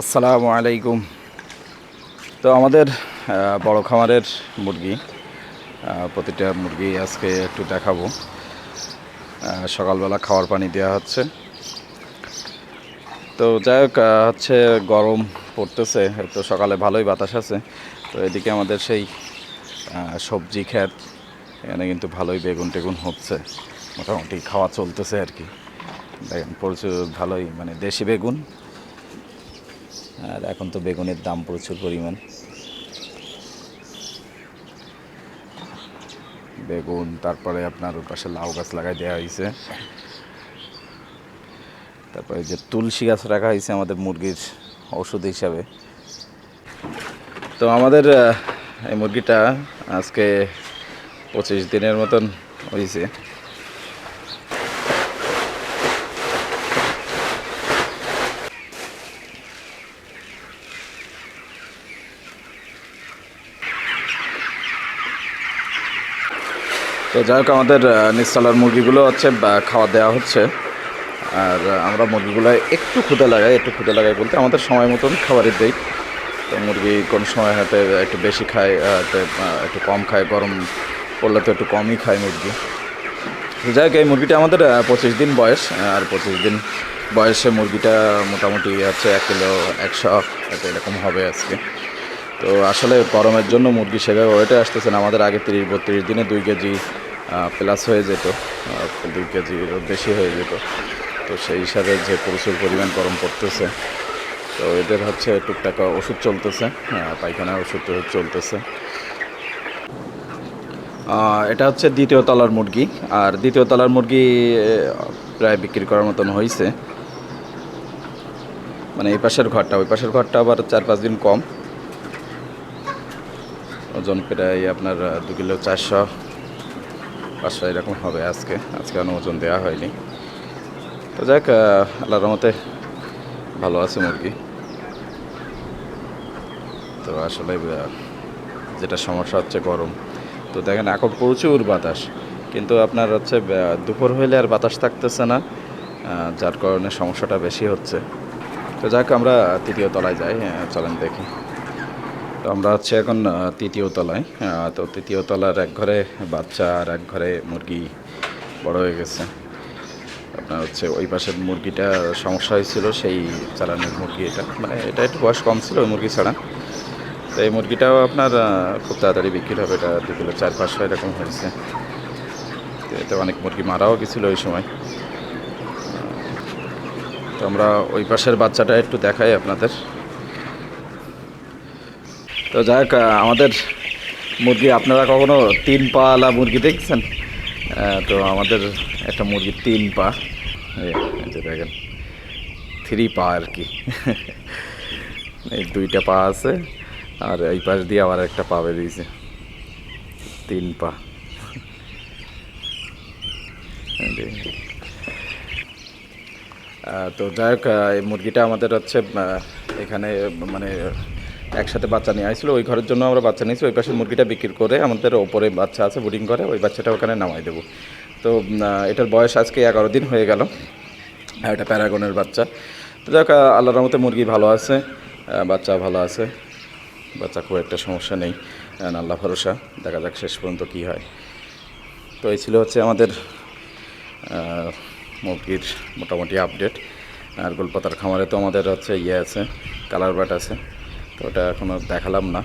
আসসালামু আলাইকুম। তো আমাদের বড় খামারের মুরগি প্রতিটা মুরগি আজকে একটু দেখাবো। সকালবেলা খাওয়ার পানি দেওয়া হচ্ছে। তো যাই হোক হচ্ছে গরম পড়তেছে তো সকালে ভালোই বাতাস আছে। তো এদিকে আমাদের সেই সবজি ক্ষেত, এখানে কিন্তু ভালোই বেগুন টেগুন হচ্ছে। মোটামুটি খাওয়া চলতেছে আর কি। দেখেন, প্রচুর ভালোই মানে দেশি বেগুন। আর এখন তো বেগুনের দাম প্রচুর পরিমাণ। বেগুন, তারপরে আপনার ওর পাশে লাউ গাছ লাগাই দেওয়া হয়েছে তারপরে যে তুলসী গাছ রাখা হয়েছে আমাদের মুরগির ওষুধ হিসাবে। তো আমাদের এই মুরগিটা আজকে পঁচিশ দিনের মতন হয়েছে তো যাই হোক আমাদের নিচতলার মুরগিগুলো হচ্ছে খাওয়া দেওয়া হচ্ছে। আর আমরা মুরগিগুলো একটু ক্ষুদে লাগাই একটু ক্ষুদে লাগাই বলতে আমাদের সময় মতন খাবারের দিই। তো মুরগি কোন সময় হয়তো একটু বেশি খায় হয়তো, একটু কম খায় গরম পড়লে তো একটু কমই খায় মুরগি। তো যাই হোক এই মুরগিটা আমাদের পঁচিশ দিন বয়স আর পঁচিশ দিন বয়সে মুরগিটা মোটামুটি হচ্ছে এক কিলো একশো এরকম হবে আজকে। তো আসলে গরমের জন্য মুরগি সেভাবে ওয়েটে আসতেছে না আমাদের আগে তিরিশ বত্রিশ দিনে দুই কেজি প্লাস হয়ে যেত দুই কেজির বেশি হয়ে যেত। তো সেই হিসাবে যে প্রচুর পরিমাণ গরম পড়তেছে, তো এদের হচ্ছে টুকটাক ওষুধ চলতেছে পায়খানার ওষুধ চলতেছে। এটা হচ্ছে দ্বিতীয় তলার মুরগি, আর দ্বিতীয় তলার মুরগি প্রায় বিক্রি করার মতন হয়েছে মানে এই পাশের ঘরটা, ওই পাশের ঘরটা আবার চার পাঁচ দিন কম। ওজন প্রায় আপনার দু কিলো চারশো। পাঁচশো এরকম হবে আজকে। আজকে ওজন দেওয়া হয়নি। তো যাক আল্লাহর রহমতে ভালো আছে মুরগি। তো আসলে যেটা সমস্যা হচ্ছে গরম। তো দেখেন, এখন প্রচুর বাতাস। কিন্তু আপনার হচ্ছে দুপুর হইলে আর বাতাস থাকতেছে না যার কারণে সমস্যাটা বেশি হচ্ছে। তো যাক, আমরা তৃতীয় তলায় যাই চলেন দেখি। তো আমরা হচ্ছে এখন তৃতীয় তলায়। তো তৃতীয় তলার এক ঘরে বাচ্চা আর এক ঘরে মুরগি বড় হয়ে গেছে। আপনার হচ্ছে ওই পাশের মুরগিটা সমস্যা হয়েছিল, সেই চালানের মুরগি এটা। মানে এটা একটু বয়স কম ছিল, ওই মুরগি ছাড়া। তো এই মুরগিটাও আপনার খুব তাড়াতাড়ি বিক্রি হবে, এটা দু কিলো, চার পাঁচশো এরকম হয়েছে। এতে অনেক মুরগি মারাও গেছিল ওই সময়। তো আমরা ওই পাশের বাচ্চাটা একটু দেখাই আপনাদের। তো যাই হোক আমাদের মুরগি, আপনারা কখনো তিন পালা মুরগি দেখছেন? তো আমাদের একটা মুরগি তিন পা। যে দেখেন, থ্রি পা আর কি। এই দুইটা পা আছে, আর এই পাশ দিয়ে আবার একটা পা বেরিয়েছে। তিন পা। তো যাই হোক এই মুরগিটা আমাদের হচ্ছে এখানে মানে একসাথে বাচ্চা নিয়ে আসছিল ওই ঘরের জন্য আমরা বাচ্চা নিয়েছি। ওই পাশে মুরগিটা বিক্রি করে আমাদের ওপরে বাচ্চা আছে বুডিং করে, ওই বাচ্চাটা ওখানে নামাই দেবো। তো এটার বয়স আজকে এগারো দিন হয়ে গেল। আর এটা প্যারাগনের বাচ্চা। তো যাক আল্লাহর রহমতে মুরগি ভালো আছে বাচ্চা ভালো আছে। বাচ্চা খুব একটা সমস্যা নেই। আল্লাহ ভরসা। দেখা যাক শেষ পর্যন্ত কী হয়। তো এই ছিল হচ্ছে আমাদের মুরগির মোটামুটি আপডেট। আর গোলপাতার খামারে তো আমাদের হচ্ছে ইয়ে আছে, কালার বাট আছে। তো ওটা এখনও দেখালাম না।